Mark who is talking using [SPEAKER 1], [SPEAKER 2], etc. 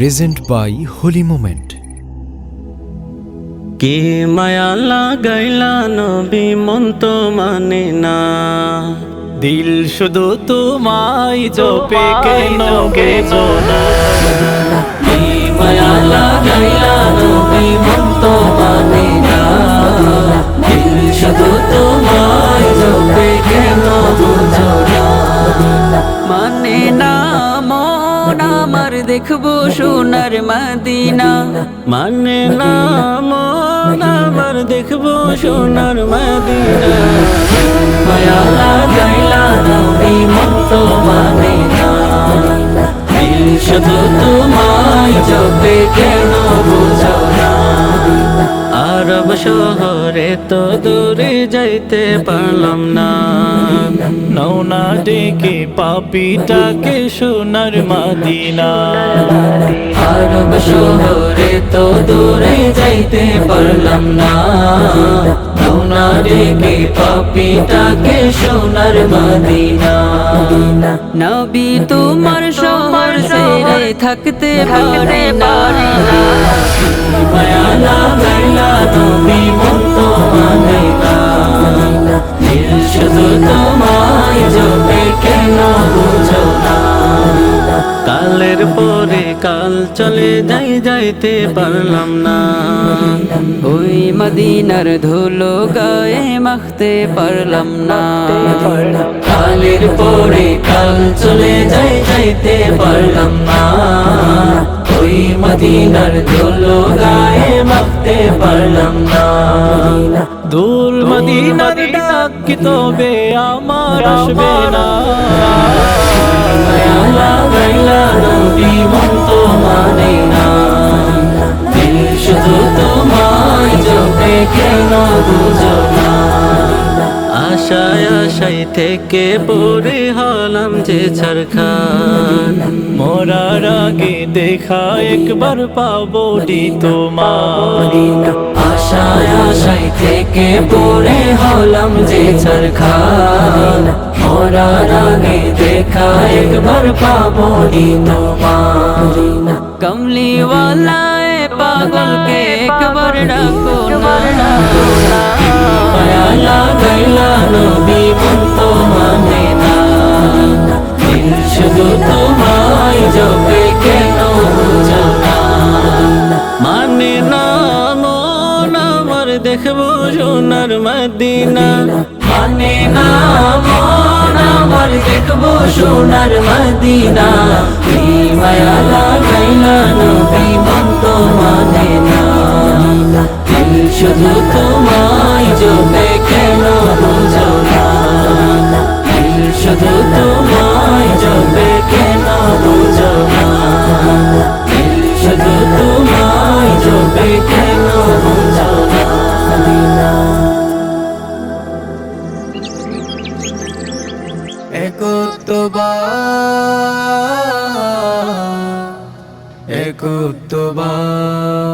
[SPEAKER 1] Present by holy moment
[SPEAKER 2] কে মায়া লাগাইলা নবী মন তো মানে না। দিল শুধু তোমায় জপে কেন গে জোনা। কে মায়া লাগাইলা নবী মন তো মানে না। দিল শুধু তোমায়
[SPEAKER 3] আমার দেখব সোনার মদিনা।
[SPEAKER 2] মানে না মন আমার দেখব সোনার মদিনা। মায়ালা গাইলা নবী মানে না শুধু আরব শহরে তো দূরে যাইতে পারলাম না। নৌনা ডেকে পাপিটাকে সোনার মাদিনা। আরব শহরে তো দূরে যাইতে পারলাম না। নৌনা ডেকে পাপিটাকে সোনার মাদিনা।
[SPEAKER 3] নবী তোমার শহর ছেড়ে থাকতে পারে না।
[SPEAKER 2] কালের পরে কাল চলে যাই যাইতে পারলাম না।
[SPEAKER 3] ওই মদিনার ধুলো গায়ে মাখতে পারলাম না।
[SPEAKER 2] কালের পরে কাল চলে যাই যাইতে পারলাম না। ওই মদিনার ধুলো গায়ে মাখতে পারলাম না। দূর মদিনার ডাক কি তবে আমার আসবে না। লাগাইলা জপে কেন আশায় থেকে পড়ে হলাম যে ছারখান। মরার আগে দেখা একবার পাবো ডি তোমার। আশায় আশায় থেকে পড়ে হলাম যে ছারখান। মরার আগে দেখা একবার পাবো ডি তোমার।
[SPEAKER 3] কমলিওয়ালা এ পাগলকে ডাকো না
[SPEAKER 2] মায়া লাগাইলা নবী মন তো মানে না। শুধু তোমায় জপে কেন মানে না, মন আমার দেখব সোনার মদিনা। মানে না, মন দেখব সোনার মদিনা। মায়া
[SPEAKER 1] একত্ববার